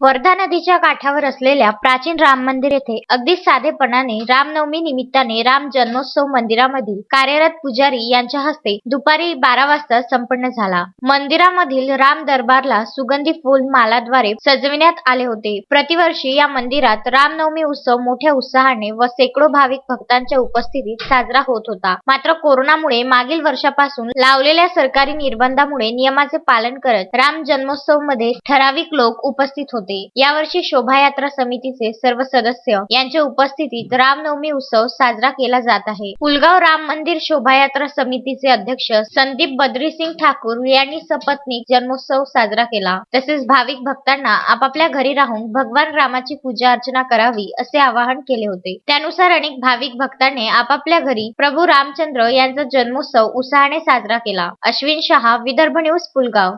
वर्धा नदीच्या काठावर असलेल्या प्राचीन राम मंदिर येथे अगदी साधेपणाने रामनवमी निमित्ताने राम जन्मोत्सव मंदिरामधील कार्यरत पुजारी यांच्या हस्ते दुपारी बारा वाजता संपन्न झाला. मंदिरामधील राम दरबारला सुगंधी फुल मालाद्वारे सजविण्यात आले होते. प्रतिवर्षी या मंदिरात रामनवमी उत्सव मोठ्या उत्साहाने व शेकडो भाविक भक्तांच्या उपस्थितीत साजरा होत होता. मात्र कोरोनामुळे मागील वर्षापासून लावलेल्या सरकारी निर्बंधामुळे नियमाचे पालन करत राम जन्मोत्सवमध्ये ठराविक लोक उपस्थित होते. यावर्षी शोभायात्रा समितीचे सर्व सदस्य यांच्या उपस्थितीत रामनवमी उत्सव साजरा केला जात आहे. पुलगाव राम मंदिर शोभायात्रा समितीचे अध्यक्ष संदीप बद्रीसिंग ठाकूर यांनी सपत्नीक जन्मोत्सव साजरा केला. तसेच भाविक भक्तांना आपापल्या घरी राहून भगवान रामाची पूजा अर्चना करावी असे आवाहन केले होते. त्यानुसार अनेक भाविक भक्तांनी आपापल्या घरी प्रभू रामचंद्र यांचा जन्मोत्सव उत्साहाने साजरा केला. अश्विन शहा विदर्भ न्यूज पुलगाव.